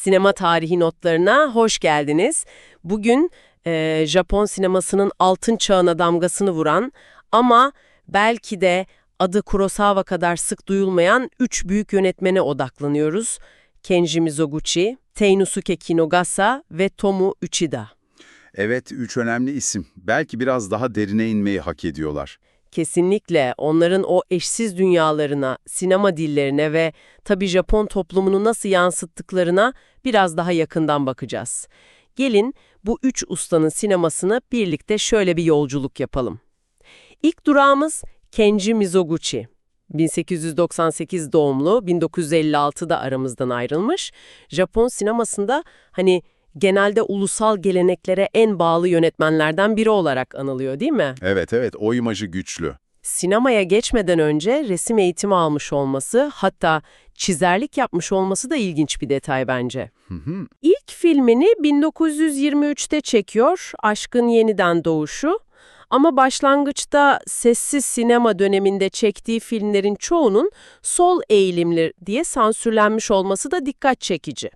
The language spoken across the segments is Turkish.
Sinema tarihi notlarına hoş geldiniz. Bugün e, Japon sinemasının altın çağına damgasını vuran ama belki de adı Kurosawa kadar sık duyulmayan üç büyük yönetmene odaklanıyoruz. Kenji Mizoguchi, Teinosuke Kinogasa ve Tomu Uchida. Evet, üç önemli isim. Belki biraz daha derine inmeyi hak ediyorlar. Kesinlikle onların o eşsiz dünyalarına, sinema dillerine ve tabii Japon toplumunu nasıl yansıttıklarına biraz daha yakından bakacağız. Gelin bu üç ustanın sinemasını birlikte şöyle bir yolculuk yapalım. İlk durağımız Kenji Mizoguchi. 1898 doğumlu, 1956'da aramızdan ayrılmış. Japon sinemasında hani genelde ulusal geleneklere en bağlı yönetmenlerden biri olarak anılıyor değil mi? Evet evet, o imajı güçlü. Sinemaya geçmeden önce resim eğitimi almış olması, hatta çizerlik yapmış olması da ilginç bir detay bence. Hı hı. İlk filmini 1923'te çekiyor, Aşkın Yeniden Doğuşu. Ama başlangıçta sessiz sinema döneminde çektiği filmlerin çoğunun sol eğilimli diye sansürlenmiş olması da dikkat çekici.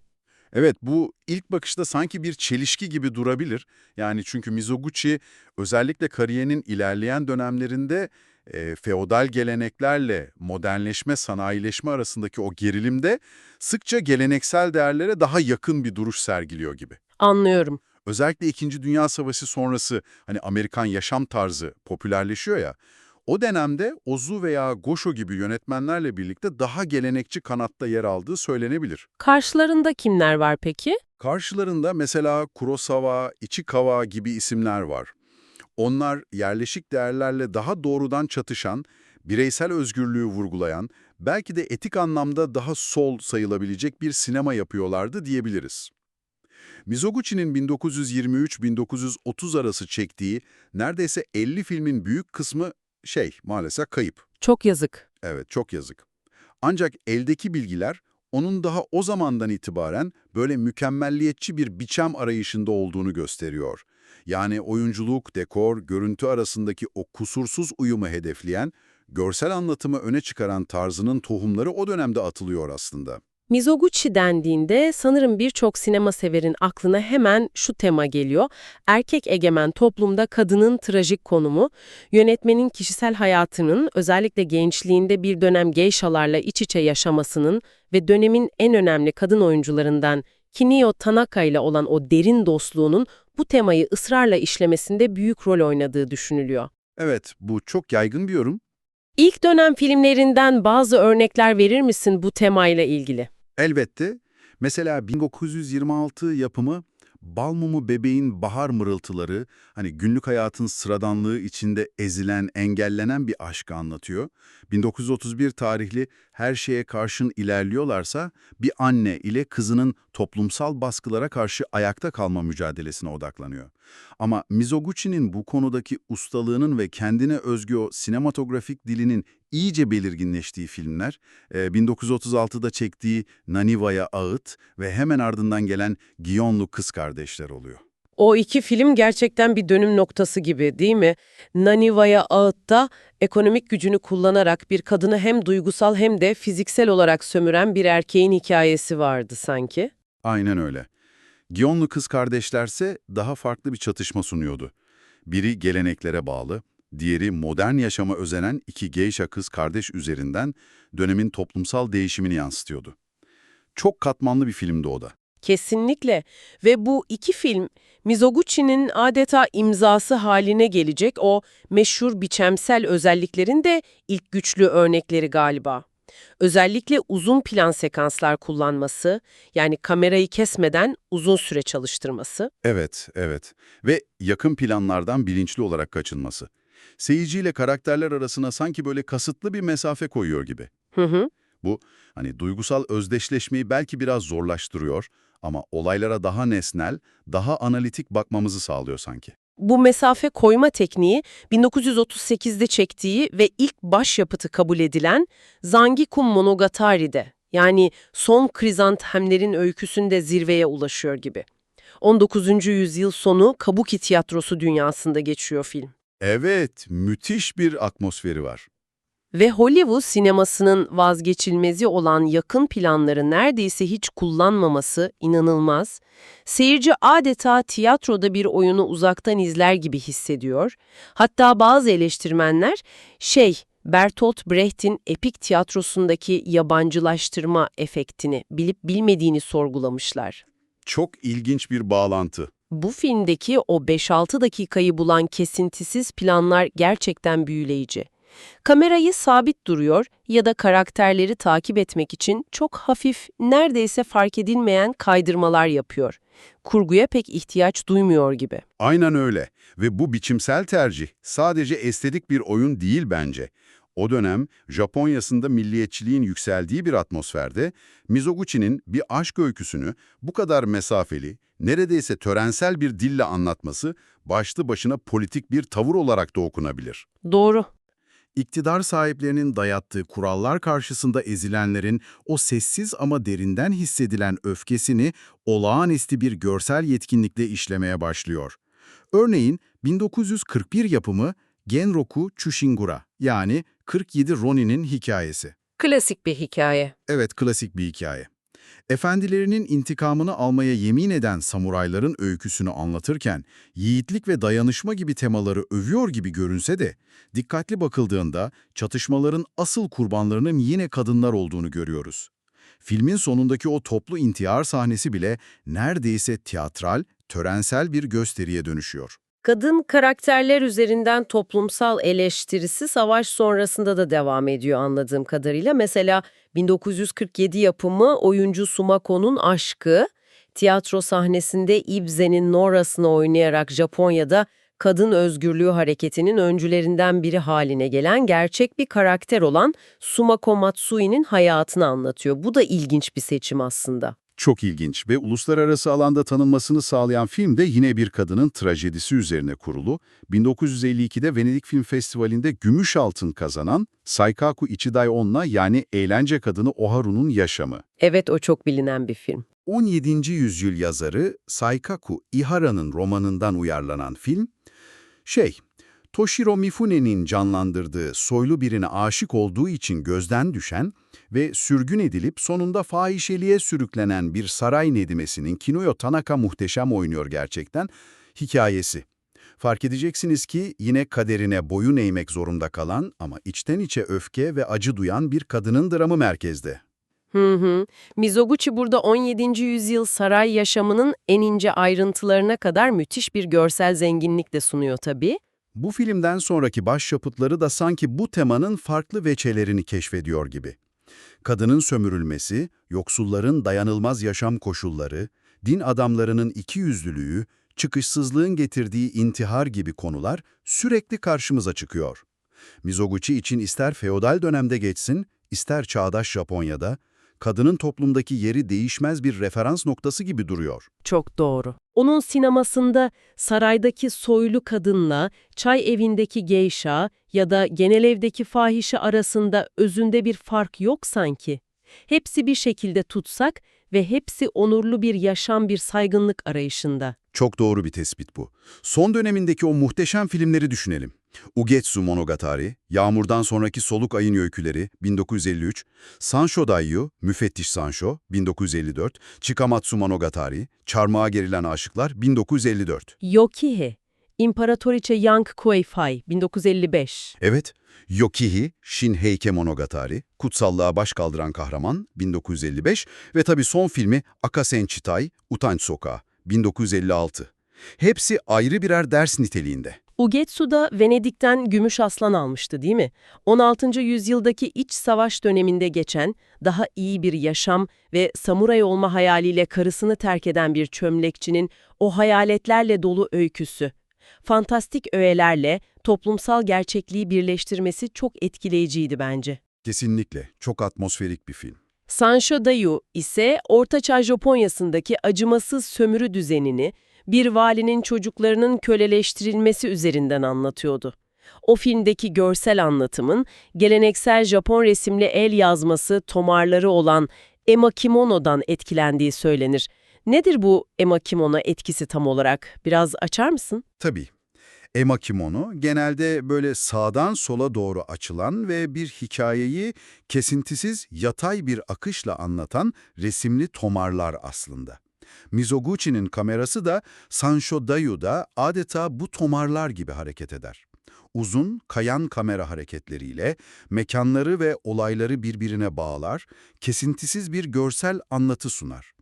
Evet, bu ilk bakışta sanki bir çelişki gibi durabilir. Yani çünkü Mizoguchi özellikle kariyerinin ilerleyen dönemlerinde e, feodal geleneklerle modernleşme, sanayileşme arasındaki o gerilimde sıkça geleneksel değerlere daha yakın bir duruş sergiliyor gibi. Anlıyorum. Özellikle İkinci Dünya Savaşı sonrası hani Amerikan yaşam tarzı popülerleşiyor ya, o dönemde Ozu veya Gosho gibi yönetmenlerle birlikte daha gelenekçi kanatta yer aldığı söylenebilir. Karşılarında kimler var peki? Karşılarında mesela Kurosawa, Ichikawa gibi isimler var. Onlar yerleşik değerlerle daha doğrudan çatışan, bireysel özgürlüğü vurgulayan, belki de etik anlamda daha sol sayılabilecek bir sinema yapıyorlardı diyebiliriz. Mizoguchi'nin 1923-1930 arası çektiği neredeyse 50 filmin büyük kısmı şey maalesef kayıp. Çok yazık. Evet çok yazık. Ancak eldeki bilgiler onun daha o zamandan itibaren böyle mükemmelliyetçi bir biçem arayışında olduğunu gösteriyor. Yani oyunculuk, dekor, görüntü arasındaki o kusursuz uyumu hedefleyen, görsel anlatımı öne çıkaran tarzının tohumları o dönemde atılıyor aslında. Mizoguchi dendiğinde sanırım birçok sinema severin aklına hemen şu tema geliyor. Erkek egemen toplumda kadının trajik konumu, yönetmenin kişisel hayatının özellikle gençliğinde bir dönem geyşalarla iç içe yaşamasının ve dönemin en önemli kadın oyuncularından Kinio Tanaka ile olan o derin dostluğunun bu temayı ısrarla işlemesinde büyük rol oynadığı düşünülüyor. Evet, bu çok yaygın bir yorum. İlk dönem filmlerinden bazı örnekler verir misin bu temayla ilgili? Elbette. Mesela 1926 yapımı Bal Mumu Bebeğin Bahar Mırıltıları, hani günlük hayatın sıradanlığı içinde ezilen, engellenen bir aşkı anlatıyor. 1931 tarihli Her Şeye Karşın ilerliyorlarsa bir anne ile kızının toplumsal baskılara karşı ayakta kalma mücadelesine odaklanıyor. Ama Mizoguchi'nin bu konudaki ustalığının ve kendine özgü o sinematografik dilinin iyice belirginleştiği filmler, e, 1936'da çektiği Naniva'ya Ağıt ve hemen ardından gelen Giyonlu Kız Kardeşler oluyor. O iki film gerçekten bir dönüm noktası gibi değil mi? Naniva'ya Ağıt'ta ekonomik gücünü kullanarak bir kadını hem duygusal hem de fiziksel olarak sömüren bir erkeğin hikayesi vardı sanki. Aynen öyle. Giyonlu Kız Kardeşlerse daha farklı bir çatışma sunuyordu. Biri geleneklere bağlı, diğeri modern yaşama özenen iki geisha kız kardeş üzerinden dönemin toplumsal değişimini yansıtıyordu. Çok katmanlı bir filmdi o da. Kesinlikle ve bu iki film Mizoguchi'nin adeta imzası haline gelecek o meşhur biçemsel özelliklerin de ilk güçlü örnekleri galiba. Özellikle uzun plan sekanslar kullanması, yani kamerayı kesmeden uzun süre çalıştırması. Evet, evet. Ve yakın planlardan bilinçli olarak kaçınması. Seyirciyle karakterler arasına sanki böyle kasıtlı bir mesafe koyuyor gibi. Hı hı. Bu hani duygusal özdeşleşmeyi belki biraz zorlaştırıyor ama olaylara daha nesnel, daha analitik bakmamızı sağlıyor sanki. Bu mesafe koyma tekniği 1938'de çektiği ve ilk başyapıtı kabul edilen Zangikum Monogatari'de yani son krizantemlerin öyküsünde zirveye ulaşıyor gibi. 19. yüzyıl sonu Kabuki tiyatrosu dünyasında geçiyor film. Evet, müthiş bir atmosferi var. Ve Hollywood sinemasının vazgeçilmezi olan yakın planları neredeyse hiç kullanmaması inanılmaz. Seyirci adeta tiyatroda bir oyunu uzaktan izler gibi hissediyor. Hatta bazı eleştirmenler şey Bertolt Brecht'in epik tiyatrosundaki yabancılaştırma efektini bilip bilmediğini sorgulamışlar. Çok ilginç bir bağlantı. Bu filmdeki o 5-6 dakikayı bulan kesintisiz planlar gerçekten büyüleyici. Kamerayı sabit duruyor ya da karakterleri takip etmek için çok hafif, neredeyse fark edilmeyen kaydırmalar yapıyor. Kurguya pek ihtiyaç duymuyor gibi. Aynen öyle ve bu biçimsel tercih sadece estetik bir oyun değil bence. O dönem Japonya'sında milliyetçiliğin yükseldiği bir atmosferde Mizoguchi'nin bir aşk öyküsünü bu kadar mesafeli, neredeyse törensel bir dille anlatması başlı başına politik bir tavır olarak da okunabilir. Doğru. İktidar sahiplerinin dayattığı kurallar karşısında ezilenlerin o sessiz ama derinden hissedilen öfkesini olağanüstü bir görsel yetkinlikle işlemeye başlıyor. Örneğin 1941 yapımı Genroku Chushingura yani 47 Ronin'in hikayesi. Klasik bir hikaye. Evet, klasik bir hikaye. Efendilerinin intikamını almaya yemin eden samurayların öyküsünü anlatırken, yiğitlik ve dayanışma gibi temaları övüyor gibi görünse de, dikkatli bakıldığında çatışmaların asıl kurbanlarının yine kadınlar olduğunu görüyoruz. Filmin sonundaki o toplu intihar sahnesi bile neredeyse tiyatral, törensel bir gösteriye dönüşüyor. Kadın karakterler üzerinden toplumsal eleştirisi savaş sonrasında da devam ediyor anladığım kadarıyla. Mesela 1947 yapımı oyuncu Sumako'nun aşkı, tiyatro sahnesinde Ibsen'in Nora'sını oynayarak Japonya'da kadın özgürlüğü hareketinin öncülerinden biri haline gelen gerçek bir karakter olan Sumako Matsui'nin hayatını anlatıyor. Bu da ilginç bir seçim aslında. Çok ilginç ve uluslararası alanda tanınmasını sağlayan film de yine bir kadının trajedisi üzerine kurulu. 1952'de Venedik Film Festivali'nde gümüş altın kazanan Saikaku Ichidai Onna yani eğlence kadını Oharu'nun yaşamı. Evet o çok bilinen bir film. 17. yüzyıl yazarı Saikaku Ihara'nın romanından uyarlanan film, şey, Toshiro Mifune'nin canlandırdığı soylu birine aşık olduğu için gözden düşen ve sürgün edilip sonunda fahişeliğe sürüklenen bir saray nedimesinin Kinuyo Tanaka muhteşem oynuyor gerçekten, hikayesi. Fark edeceksiniz ki yine kaderine boyun eğmek zorunda kalan ama içten içe öfke ve acı duyan bir kadının dramı merkezde. Hı hı. Mizoguchi burada 17. yüzyıl saray yaşamının en ince ayrıntılarına kadar müthiş bir görsel zenginlik de sunuyor tabii. Bu filmden sonraki başyapıtları da sanki bu temanın farklı veçelerini keşfediyor gibi. Kadının sömürülmesi, yoksulların dayanılmaz yaşam koşulları, din adamlarının ikiyüzlülüğü, çıkışsızlığın getirdiği intihar gibi konular sürekli karşımıza çıkıyor. Mizoguchi için ister feodal dönemde geçsin, ister çağdaş Japonya'da, kadının toplumdaki yeri değişmez bir referans noktası gibi duruyor. Çok doğru. Onun sinemasında saraydaki soylu kadınla çay evindeki geisha ya da genel evdeki fahişe arasında özünde bir fark yok sanki. Hepsi bir şekilde tutsak ve hepsi onurlu bir yaşam, bir saygınlık arayışında. Çok doğru bir tespit bu. Son dönemindeki o muhteşem filmleri düşünelim. Ugetsu Monogatari, Yağmurdan Sonraki Soluk Ayın Öyküleri 1953, Sanshou Daiyu, Müfettiş Sanshou 1954, Chikamatsu Monogatari, Çarmıha Gerilen Aşıklar 1954. Yokihe, İmparatoriçe Yang Kuei-fai 1955. Evet, Yokihi, Shinheike Monogatari, Kutsallığa Baş Kaldıran Kahraman 1955 ve tabii son filmi Akasen Chitai, Utanç Sokağı 1956. Hepsi ayrı birer ders niteliğinde. Ugetsu da Venedik'ten gümüş aslan almıştı değil mi? 16. yüzyıldaki iç savaş döneminde geçen, daha iyi bir yaşam ve samuray olma hayaliyle karısını terk eden bir çömlekçinin o hayaletlerle dolu öyküsü. Fantastik öğelerle toplumsal gerçekliği birleştirmesi çok etkileyiciydi bence. Kesinlikle, çok atmosferik bir film. Sanshou Dayu ise Ortaçağ Japonya'sındaki acımasız sömürü düzenini bir valinin çocuklarının köleleştirilmesi üzerinden anlatıyordu. O filmdeki görsel anlatımın geleneksel Japon resimli el yazması tomarları olan emakimono'dan etkilendiği söylenir. Nedir bu emakimono etkisi tam olarak? Biraz açar mısın? Tabii. Ema kimono genelde böyle sağdan sola doğru açılan ve bir hikayeyi kesintisiz yatay bir akışla anlatan resimli tomarlar aslında. Mizoguchi'nin kamerası da Sanshou Dayu'da adeta bu tomarlar gibi hareket eder. Uzun, kayan kamera hareketleriyle mekanları ve olayları birbirine bağlar, kesintisiz bir görsel anlatı sunar.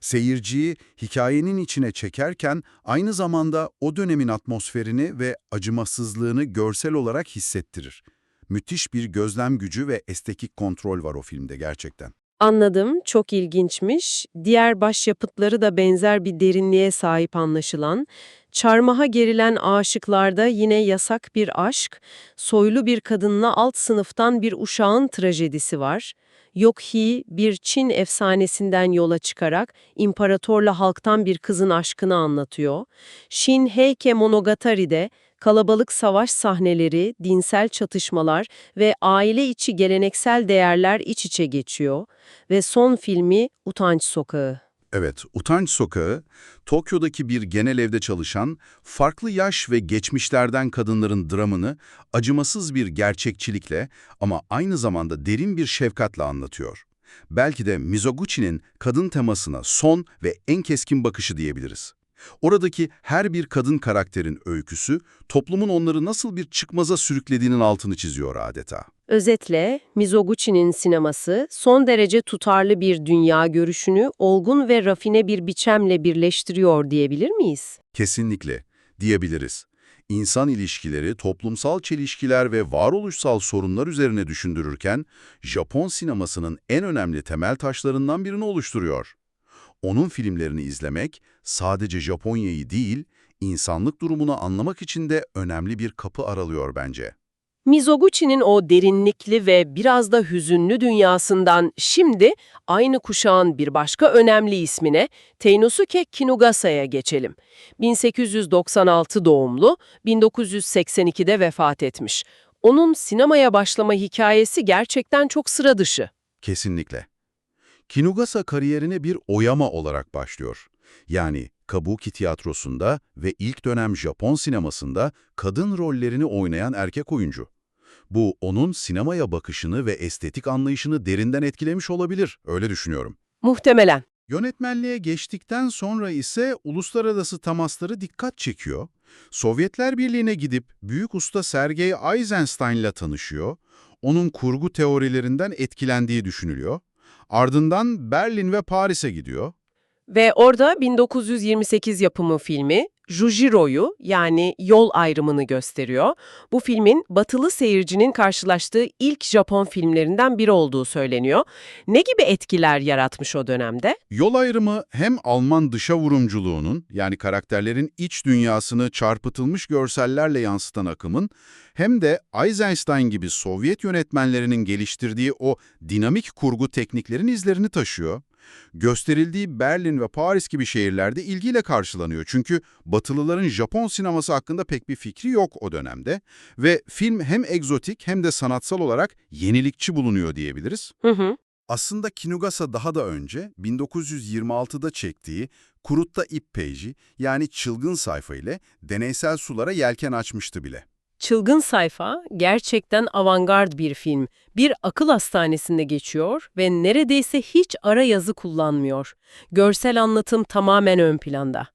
Seyirciyi hikayenin içine çekerken aynı zamanda o dönemin atmosferini ve acımasızlığını görsel olarak hissettirir. Müthiş bir gözlem gücü ve estetik kontrol var o filmde gerçekten. Anladım, çok ilginçmiş. Diğer başyapıtları da benzer bir derinliğe sahip anlaşılan. Çarmıha gerilen aşıklarda yine yasak bir aşk, soylu bir kadınla alt sınıftan bir uşağın trajedisi var. Yok-Hi bir Çin efsanesinden yola çıkarak imparatorla halktan bir kızın aşkını anlatıyor. Shin Heike Monogatari'de kalabalık savaş sahneleri, dinsel çatışmalar ve aile içi geleneksel değerler iç içe geçiyor. Ve son filmi Utanç Sokağı. Evet, Utanç Sokağı, Tokyo'daki bir genel evde çalışan, farklı yaş ve geçmişlerden kadınların dramını acımasız bir gerçekçilikle ama aynı zamanda derin bir şefkatle anlatıyor. Belki de Mizoguchi'nin kadın temasına son ve en keskin bakışı diyebiliriz. Oradaki her bir kadın karakterin öyküsü, toplumun onları nasıl bir çıkmaza sürüklediğinin altını çiziyor adeta. Özetle, Mizoguchi'nin sineması son derece tutarlı bir dünya görüşünü olgun ve rafine bir biçemle birleştiriyor diyebilir miyiz? Kesinlikle, diyebiliriz. İnsan ilişkileri, toplumsal çelişkiler ve varoluşsal sorunlar üzerine düşündürürken, Japon sinemasının en önemli temel taşlarından birini oluşturuyor. Onun filmlerini izlemek, sadece Japonya'yı değil, insanlık durumunu anlamak için de önemli bir kapı aralıyor bence. Mizoguchi'nin o derinlikli ve biraz da hüzünlü dünyasından şimdi aynı kuşağın bir başka önemli ismine Teinosuke Kinugasa'ya geçelim. 1896 doğumlu, 1982'de vefat etmiş. Onun sinemaya başlama hikayesi gerçekten çok sıra dışı. Kesinlikle. Kinugasa kariyerine bir oyama olarak başlıyor. Yani Kabuki tiyatrosunda ve ilk dönem Japon sinemasında kadın rollerini oynayan erkek oyuncu. Bu onun sinemaya bakışını ve estetik anlayışını derinden etkilemiş olabilir, öyle düşünüyorum. Muhtemelen. Yönetmenliğe geçtikten sonra ise uluslararası temasları dikkat çekiyor. Sovyetler Birliği'ne gidip büyük usta Sergei Eisenstein'la tanışıyor. Onun kurgu teorilerinden etkilendiği düşünülüyor. Ardından Berlin ve Paris'e gidiyor. Ve orada 1928 yapımı filmi Jujiro'yu yani yol ayrımını gösteriyor. Bu filmin batılı seyircinin karşılaştığı ilk Japon filmlerinden biri olduğu söyleniyor. Ne gibi etkiler yaratmış o dönemde? Yol ayrımı hem Alman dışa vurumculuğunun yani karakterlerin iç dünyasını çarpıtılmış görsellerle yansıtan akımın hem de Eisenstein gibi Sovyet yönetmenlerinin geliştirdiği o dinamik kurgu tekniklerin izlerini taşıyor. Gösterildiği Berlin ve Paris gibi şehirlerde ilgiyle karşılanıyor. Çünkü Batılıların Japon sineması hakkında pek bir fikri yok o dönemde. Ve film hem egzotik hem de sanatsal olarak yenilikçi bulunuyor diyebiliriz. Hı hı. Aslında Kinugasa daha da önce 1926'da çektiği Kurutta İp Peyji yani Çılgın Sayfa ile deneysel sulara yelken açmıştı bile. Çılgın Sayfa gerçekten avantgard bir film. Bir akıl hastanesinde geçiyor ve neredeyse hiç ara yazı kullanmıyor. Görsel anlatım tamamen ön planda.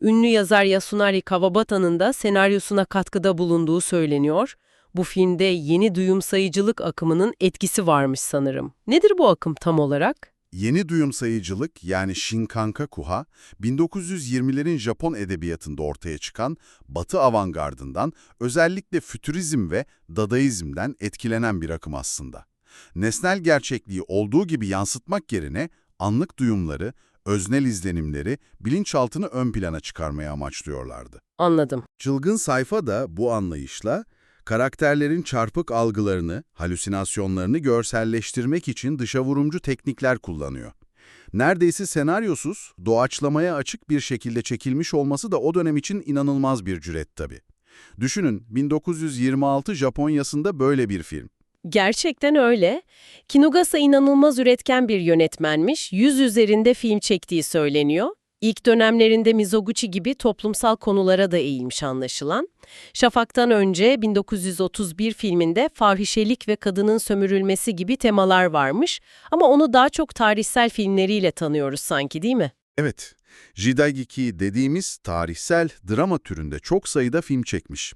Ünlü yazar Yasunari Kawabata'nın da senaryosuna katkıda bulunduğu söyleniyor. Bu filmde yeni duyumsayıcılık akımının etkisi varmış sanırım. Nedir bu akım tam olarak? Yeni duyumsayıcılık yani Shinkankakuha, 1920'lerin Japon edebiyatında ortaya çıkan Batı avantgardından, özellikle fütürizm ve dadaizmden etkilenen bir akım aslında. Nesnel gerçekliği olduğu gibi yansıtmak yerine anlık duyumları, öznel izlenimleri, bilinçaltını ön plana çıkarmaya amaçlıyorlardı. Anladım. Çılgın sayfa da bu anlayışla karakterlerin çarpık algılarını, halüsinasyonlarını görselleştirmek için dışavurumcu teknikler kullanıyor. Neredeyse senaryosuz, doğaçlamaya açık bir şekilde çekilmiş olması da o dönem için inanılmaz bir cüret tabii. Düşünün, 1926 Japonya'sında böyle bir film. Gerçekten öyle. Kinugasa inanılmaz üretken bir yönetmenmiş. Yüz üzerinde film çektiği söyleniyor. İlk dönemlerinde Mizoguchi gibi toplumsal konulara da eğilmiş anlaşılan. Şafak'tan önce 1931 filminde fahişelik ve kadının sömürülmesi gibi temalar varmış ama onu daha çok tarihsel filmleriyle tanıyoruz sanki değil mi? Evet, Jidaigeki dediğimiz tarihsel drama türünde çok sayıda film çekmiş.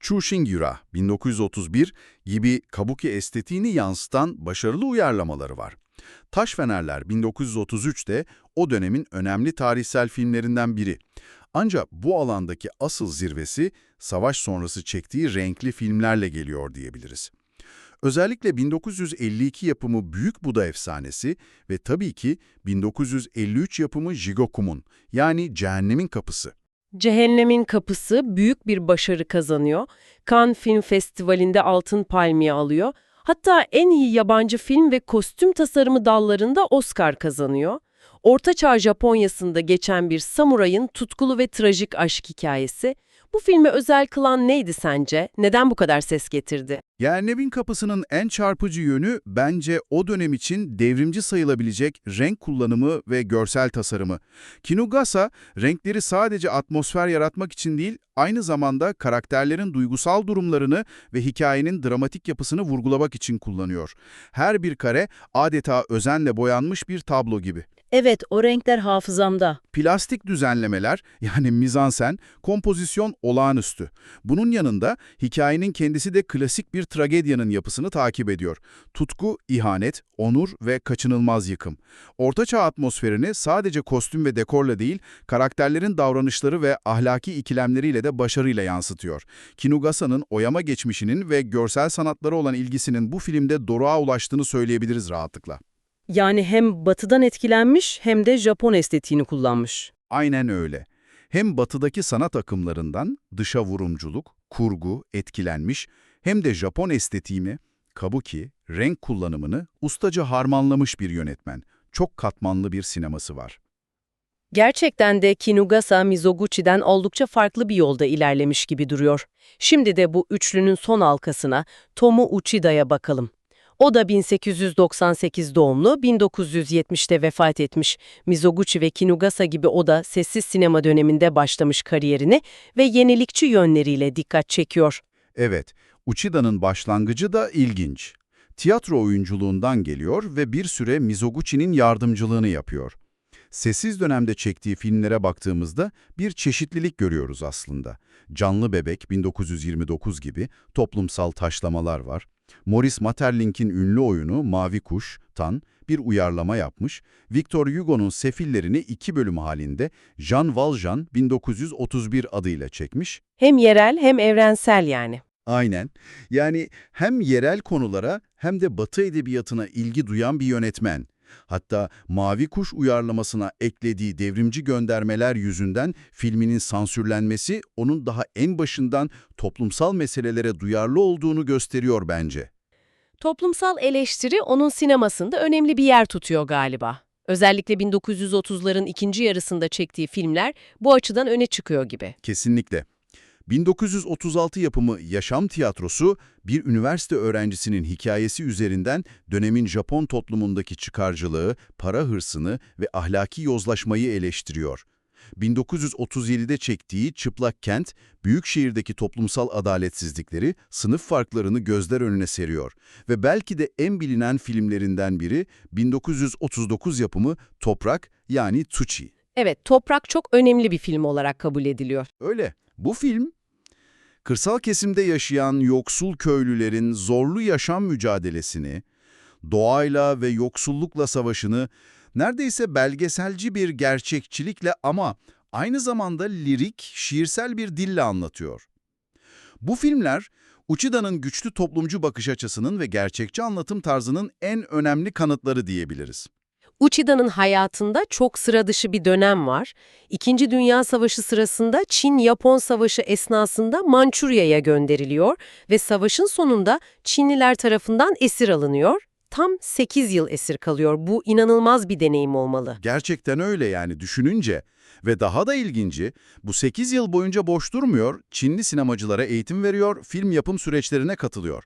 Chushingyura 1931 gibi kabuki estetiğini yansıtan başarılı uyarlamaları var. Taş Fenerler 1933'te o dönemin önemli tarihsel filmlerinden biri. Ancak bu alandaki asıl zirvesi savaş sonrası çektiği renkli filmlerle geliyor diyebiliriz. Özellikle 1952 yapımı Büyük Buda Efsanesi ve tabii ki 1953 yapımı Jigoku'mun yani Cehennemin Kapısı. Cehennemin Kapısı büyük bir başarı kazanıyor. Cannes Film Festivali'nde Altın Palmiye alıyor. Hatta en iyi yabancı film ve kostüm tasarımı dallarında Oscar kazanıyor. Ortaçağ Japonya'sında geçen bir samurayın tutkulu ve trajik aşk hikayesi. Bu filmi özel kılan neydi sence? Neden bu kadar ses getirdi? Cehennemin Kapısı'nın en çarpıcı yönü bence o dönem için devrimci sayılabilecek renk kullanımı ve görsel tasarımı. Kinugasa, renkleri sadece atmosfer yaratmak için değil, aynı zamanda karakterlerin duygusal durumlarını ve hikayenin dramatik yapısını vurgulamak için kullanıyor. Her bir kare adeta özenle boyanmış bir tablo gibi. Evet, o renkler hafızamda. Plastik düzenlemeler yani mizansen, kompozisyon olağanüstü. Bunun yanında hikayenin kendisi de klasik bir tragedyanın yapısını takip ediyor. Tutku, ihanet, onur ve kaçınılmaz yıkım. Ortaçağ atmosferini sadece kostüm ve dekorla değil, karakterlerin davranışları ve ahlaki ikilemleriyle de başarıyla yansıtıyor. Kinugasa'nın oyama geçmişinin ve görsel sanatlara olan ilgisinin bu filmde doruğa ulaştığını söyleyebiliriz rahatlıkla. Yani hem batıdan etkilenmiş hem de Japon estetiğini kullanmış. Aynen öyle. Hem batıdaki sanat akımlarından dışa vurumculuk, kurgu, etkilenmiş hem de Japon estetiğimi, kabuki, renk kullanımını ustaca harmanlamış bir yönetmen. Çok katmanlı bir sineması var. Gerçekten de Kinugasa Mizoguchi'den oldukça farklı bir yolda ilerlemiş gibi duruyor. Şimdi de bu üçlünün son halkasına Tomu Uchida'ya bakalım. O da 1898 doğumlu, 1970'te vefat etmiş. Mizoguchi ve Kinugasa gibi o da sessiz sinema döneminde başlamış kariyerini ve yenilikçi yönleriyle dikkat çekiyor. Evet, Uchida'nın başlangıcı da ilginç. Tiyatro oyunculuğundan geliyor ve bir süre Mizoguchi'nin yardımcılığını yapıyor. Sessiz dönemde çektiği filmlere baktığımızda bir çeşitlilik görüyoruz aslında. Canlı Bebek 1929 gibi toplumsal taşlamalar var. Maurice Maeterlinck'in ünlü oyunu Mavi Kuş'tan bir uyarlama yapmış. Victor Hugo'nun Sefillerini iki bölüm halinde Jean Valjean 1931 adıyla çekmiş. Hem yerel hem evrensel yani. Aynen. Yani hem yerel konulara hem de Batı edebiyatına ilgi duyan bir yönetmen. Hatta Mavi Kuş uyarlamasına eklediği devrimci göndermeler yüzünden filminin sansürlenmesi onun daha en başından toplumsal meselelere duyarlı olduğunu gösteriyor bence. Toplumsal eleştiri onun sinemasında önemli bir yer tutuyor galiba. Özellikle 1930'ların ikinci yarısında çektiği filmler bu açıdan öne çıkıyor gibi. Kesinlikle. 1936 yapımı Yaşam Tiyatrosu, bir üniversite öğrencisinin hikayesi üzerinden dönemin Japon toplumundaki çıkarcılığı, para hırsını ve ahlaki yozlaşmayı eleştiriyor. 1937'de çektiği Çıplak Kent, büyük şehirdeki toplumsal adaletsizlikleri, sınıf farklarını gözler önüne seriyor. Ve belki de en bilinen filmlerinden biri 1939 yapımı Toprak yani Tsuchi. Evet, Toprak çok önemli bir film olarak kabul ediliyor. Öyle. Bu film, kırsal kesimde yaşayan yoksul köylülerin zorlu yaşam mücadelesini, doğayla ve yoksullukla savaşını neredeyse belgeselci bir gerçekçilikle ama aynı zamanda lirik, şiirsel bir dille anlatıyor. Bu filmler, Uchida'nın güçlü toplumcu bakış açısının ve gerçekçi anlatım tarzının en önemli kanıtları diyebiliriz. Uchida'nın hayatında çok sıra dışı bir dönem var. İkinci Dünya Savaşı sırasında Çin-Japon Savaşı esnasında Mançurya'ya gönderiliyor ve savaşın sonunda Çinliler tarafından esir alınıyor. Tam 8 yıl esir kalıyor. Bu inanılmaz bir deneyim olmalı. Gerçekten öyle yani düşününce. Ve daha da ilginci, bu 8 yıl boyunca boş durmuyor, Çinli sinemacılara eğitim veriyor, film yapım süreçlerine katılıyor.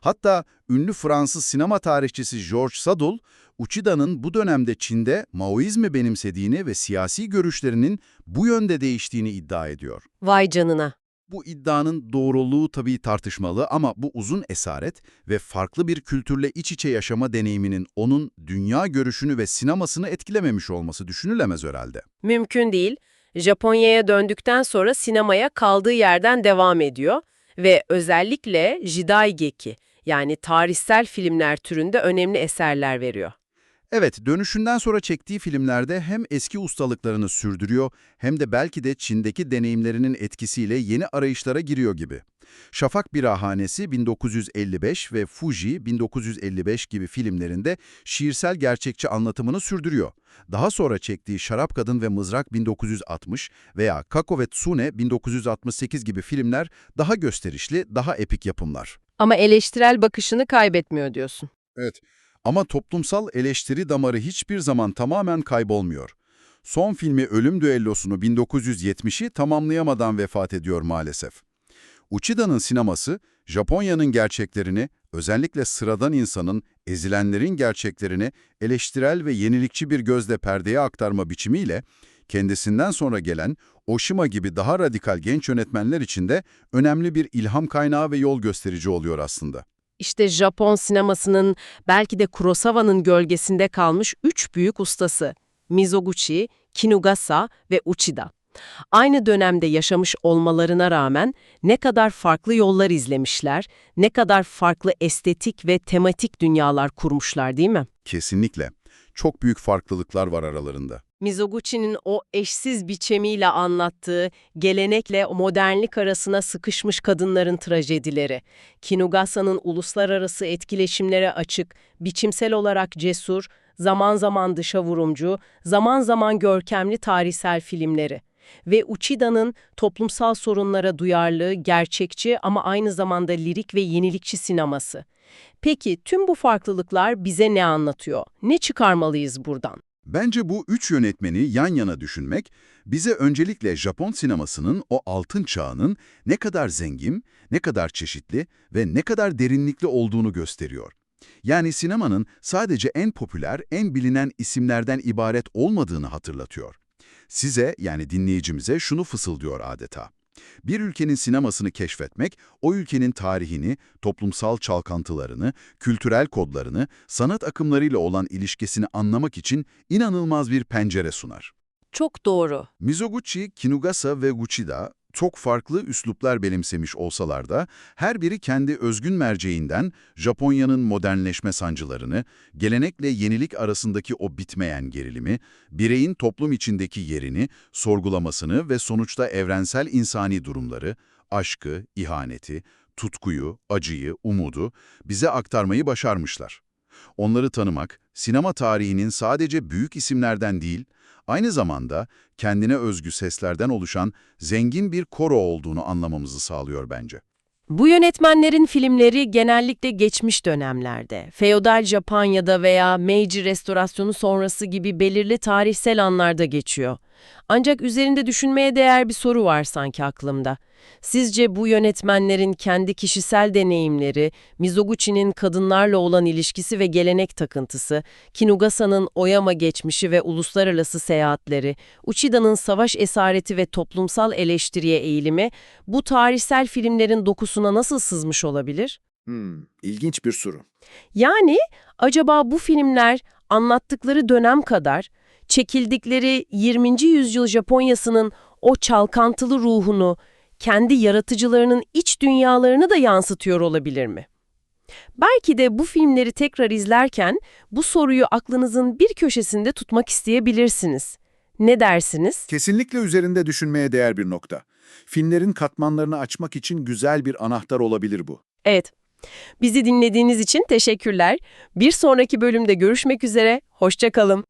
Hatta ünlü Fransız sinema tarihçisi Georges Sadul, Uchida'nın bu dönemde Çin'de Maoizmi benimsediğini ve siyasi görüşlerinin bu yönde değiştiğini iddia ediyor. Vay canına. Bu iddianın doğruluğu tabii tartışmalı ama bu uzun esaret ve farklı bir kültürle iç içe yaşama deneyiminin onun dünya görüşünü ve sinemasını etkilememiş olması düşünülemez herhalde. Mümkün değil. Japonya'ya döndükten sonra sinemaya kaldığı yerden devam ediyor ve özellikle Jidaigeki yani tarihsel filmler türünde önemli eserler veriyor. Evet, dönüşünden sonra çektiği filmlerde hem eski ustalıklarını sürdürüyor hem de belki de Çin'deki deneyimlerinin etkisiyle yeni arayışlara giriyor gibi. Şafak Birahanesi 1955 ve Fuji 1955 gibi filmlerinde şiirsel gerçekçi anlatımını sürdürüyor. Daha sonra çektiği Şarap Kadın ve Mızrak 1960 veya Kako ve Tsune 1968 gibi filmler daha gösterişli, daha epik yapımlar. Ama eleştirel bakışını kaybetmiyor diyorsun. Evet. Ama toplumsal eleştiri damarı hiçbir zaman tamamen kaybolmuyor. Son filmi Ölüm Düellosunu 1970'i tamamlayamadan vefat ediyor maalesef. Uchida'nın sineması, Japonya'nın gerçeklerini, özellikle sıradan insanın, ezilenlerin gerçeklerini eleştirel ve yenilikçi bir gözle perdeye aktarma biçimiyle, kendisinden sonra gelen Oshima gibi daha radikal genç yönetmenler için de önemli bir ilham kaynağı ve yol gösterici oluyor aslında. İşte Japon sinemasının belki de Kurosawa'nın gölgesinde kalmış üç büyük ustası. Mizoguchi, Kinugasa ve Uchida. Aynı dönemde yaşamış olmalarına rağmen ne kadar farklı yollar izlemişler, ne kadar farklı estetik ve tematik dünyalar kurmuşlar değil mi? Kesinlikle. Çok büyük farklılıklar var aralarında. Mizoguchi'nin o eşsiz biçemiyle anlattığı gelenekle modernlik arasına sıkışmış kadınların trajedileri, Kinugasa'nın uluslararası etkileşimlere açık, biçimsel olarak cesur, zaman zaman dışa vurumcu, zaman zaman görkemli tarihsel filmleri ve Uchida'nın toplumsal sorunlara duyarlı, gerçekçi ama aynı zamanda lirik ve yenilikçi sineması. Peki tüm bu farklılıklar bize ne anlatıyor? Ne çıkarmalıyız buradan? Bence bu üç yönetmeni yan yana düşünmek, bize öncelikle Japon sinemasının o altın çağının ne kadar zengin, ne kadar çeşitli ve ne kadar derinlikli olduğunu gösteriyor. Yani sinemanın sadece en popüler, en bilinen isimlerden ibaret olmadığını hatırlatıyor. Size, yani dinleyicimize şunu fısıldıyor adeta. Bir ülkenin sinemasını keşfetmek, o ülkenin tarihini, toplumsal çalkantılarını, kültürel kodlarını, sanat akımlarıyla olan ilişkisini anlamak için inanılmaz bir pencere sunar. Çok doğru. Mizoguchi, Kinugasa ve Uchida çok farklı üsluplar benimsemiş olsalar da her biri kendi özgün merceğinden Japonya'nın modernleşme sancılarını, gelenekle yenilik arasındaki o bitmeyen gerilimi, bireyin toplum içindeki yerini, sorgulamasını ve sonuçta evrensel insani durumları, aşkı, ihaneti, tutkuyu, acıyı, umudu bize aktarmayı başarmışlar. Onları tanımak, sinema tarihinin sadece büyük isimlerden değil, aynı zamanda kendine özgü seslerden oluşan zengin bir koro olduğunu anlamamızı sağlıyor bence. Bu yönetmenlerin filmleri genellikle geçmiş dönemlerde, feodal Japonya'da veya Meiji restorasyonu sonrası gibi belirli tarihsel anlarda geçiyor. Ancak üzerinde düşünmeye değer bir soru var sanki aklımda. Sizce bu yönetmenlerin kendi kişisel deneyimleri, Mizoguchi'nin kadınlarla olan ilişkisi ve gelenek takıntısı, Kinugasa'nın Oyama geçmişi ve uluslararası seyahatleri, Uchida'nın savaş esareti ve toplumsal eleştiriye eğilimi bu tarihsel filmlerin dokusuna nasıl sızmış olabilir? Hmm, ilginç bir soru. Yani acaba bu filmler anlattıkları dönem kadar çekildikleri 20. yüzyıl Japonyası'nın o çalkantılı ruhunu, kendi yaratıcılarının iç dünyalarını da yansıtıyor olabilir mi? Belki de bu filmleri tekrar izlerken bu soruyu aklınızın bir köşesinde tutmak isteyebilirsiniz. Ne dersiniz? Kesinlikle üzerinde düşünmeye değer bir nokta. Filmlerin katmanlarını açmak için güzel bir anahtar olabilir bu. Evet. Bizi dinlediğiniz için teşekkürler. Bir sonraki bölümde görüşmek üzere. Hoşça kalın.